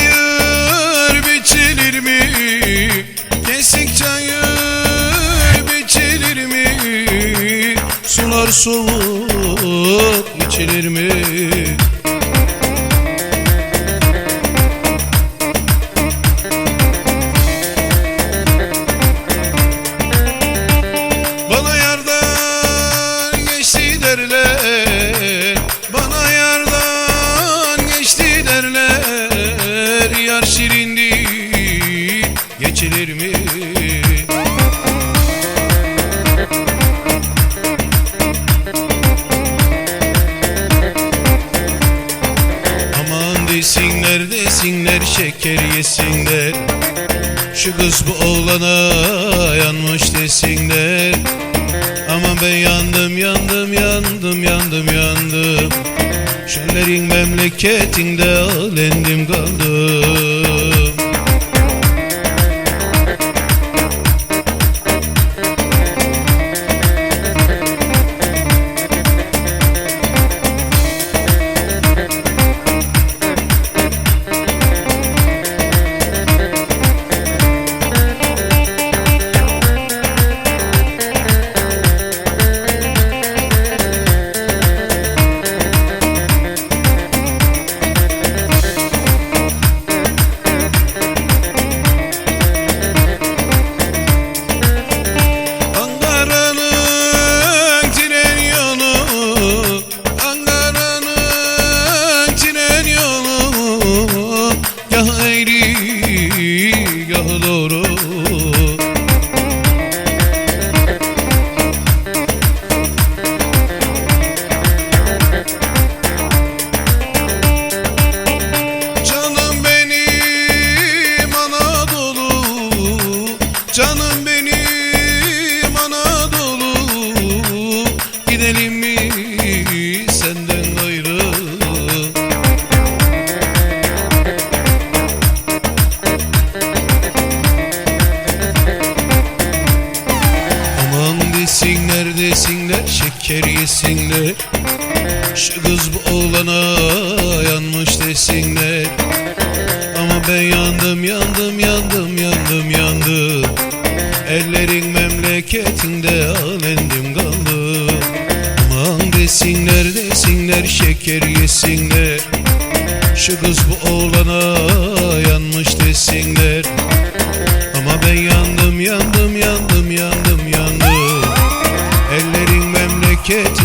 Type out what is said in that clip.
çayır biçilir mi? Kesik çayır biçilir mi? Sular soğuk içilir mi? Geçilir mi? Aman desinler desinler şeker yesinler. Şu kız bu oğlana yanmış desinler. Aman ben yandım yandım yandım yandım yandım. Şöllerin memleketinde alendim kaldım desinler desinler şeker yesinler Şu kız bu oğlana yanmış desinler Ama ben yandım yandım yandım yandım yandım. Ellerin memleketinde alendim kaldım. Aman desinler desinler şeker yesinler Şu kız bu oğlana yanmış desinler. Ama ben yandım yandım yandım yandım yandım Ellerin memleketinde